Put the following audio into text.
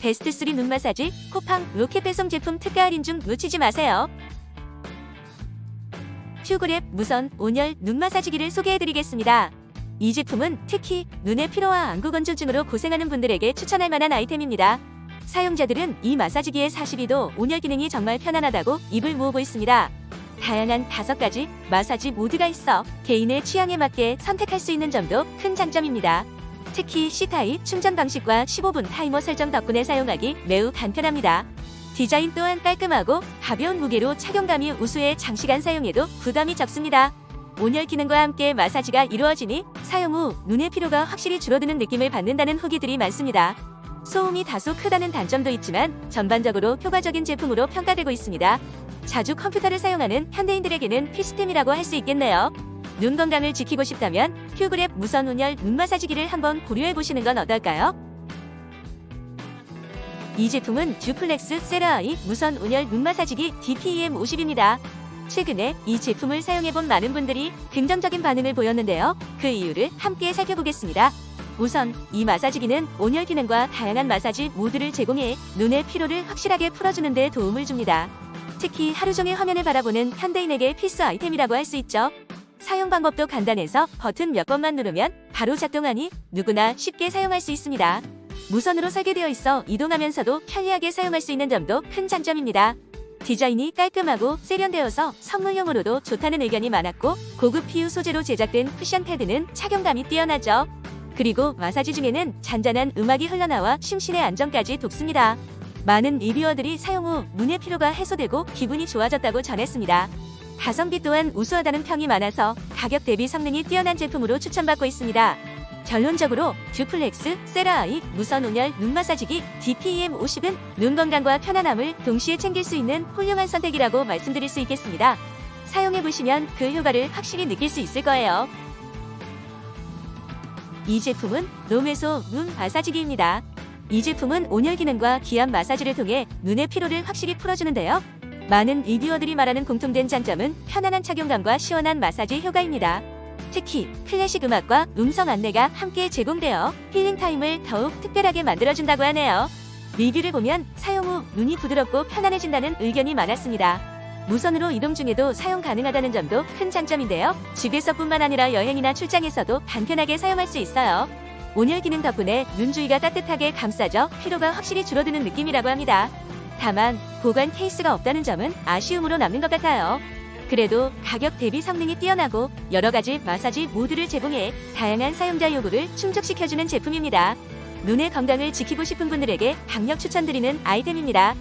베스트3 눈 마사지 코팡 로켓 배송 제품 특가 할인 중 놓치지 마세요. 퓨그랩 무선 온열 눈 마사지기를 소개해드리겠습니다. 이 제품은 특히 눈의 피로와 안구 건조증으로 고생하는 분들에게 추천할 만한 아이템입니다. 사용자들은 이 마사지기의 42도 온열 기능이 정말 편안하다고 입을 모으고 있습니다. 다양한 다섯 가지 마사지 모드가 있어 개인의 취향에 맞게 선택할 수 있는 점도 큰 장점입니다. 특히 C타입 충전 방식과 15분 타이머 설정 덕분에 사용하기 매우 간편합니다. 디자인 또한 깔끔하고 가벼운 무게로 착용감이 우수해 장시간 사용해도 부담이 적습니다. 온열 기능과 함께 마사지가 이루어지니 사용 후 눈의 피로가 확실히 줄어드는 느낌을 받는다는 후기들이 많습니다. 소음이 다소 크다는 단점도 있지만 전반적으로 효과적인 제품으로 평가되고 있습니다. 자주 컴퓨터를 사용하는 현대인들에게는 필수템이라고 할 수 있겠네요. 눈 건강을 지키고 싶다면 큐그랩 무선 온열 눈 마사지기를 한번 고려해 보시는 건 어떨까요? 이 제품은 듀플렉스 세라아이 무선 온열 눈 마사지기 DPM50입니다. 최근에 이 제품을 사용해본 많은 분들이 긍정적인 반응을 보였는데요. 그 이유를 함께 살펴보겠습니다. 우선 이 마사지기는 온열 기능과 다양한 마사지 모드를 제공해 눈의 피로를 확실하게 풀어주는 데 도움을 줍니다. 특히 하루 종일 화면을 바라보는 현대인에게 필수 아이템이라고 할 수 있죠. 사용 방법도 간단해서 버튼 몇 번만 누르면 바로 작동하니 누구나 쉽게 사용할 수 있습니다. 무선으로 설계되어 있어 이동하면서도 편리하게 사용할 수 있는 점도 큰 장점입니다. 디자인이 깔끔하고 세련되어서 선물용으로도 좋다는 의견이 많았고 고급 PU 소재로 제작된 쿠션 패드는 착용감이 뛰어나죠. 그리고 마사지 중에는 잔잔한 음악이 흘러나와 심신의 안정까지 돕습니다. 많은 리뷰어들이 사용 후 눈의 피로가 해소되고 기분이 좋아졌다고 전했습니다. 가성비 또한 우수하다는 평이 많아서 가격 대비 성능이 뛰어난 제품으로 추천받고 있습니다. 결론적으로 듀플렉스 세라아이 무선 온열 눈 마사지기 DPM50은 눈 건강과 편안함을 동시에 챙길 수 있는 훌륭한 선택이라고 말씀드릴 수 있겠습니다. 사용해 보시면 그 효과를 확실히 느낄 수 있을 거예요. 이 제품은 롬에소 눈 마사지기입니다. 이 제품은 온열 기능과 기압 마사지를 통해 눈의 피로를 확실히 풀어주는데요. 많은 리뷰어들이 말하는 공통된 장점은 편안한 착용감과 시원한 마사지 효과입니다. 특히 클래식 음악과 음성 안내가 함께 제공되어 힐링 타임을 더욱 특별하게 만들어준다고 하네요. 리뷰를 보면 사용 후 눈이 부드럽고 편안해진다는 의견이 많았습니다. 무선으로 이동 중에도 사용 가능하다는 점도 큰 장점인데요. 집에서뿐만 아니라 여행이나 출장에서도 간편하게 사용할 수 있어요. 온열 기능 덕분에 눈 주위가 따뜻하게 감싸져 피로가 확실히 줄어드는 느낌이라고 합니다. 다만 보관 케이스가 없다는 점은 아쉬움으로 남는 것 같아요. 그래도 가격 대비 성능이 뛰어나고 여러 가지 마사지 모드를 제공해 다양한 사용자 요구를 충족시켜주는 제품입니다. 눈의 건강을 지키고 싶은 분들에게 강력 추천드리는 아이템입니다.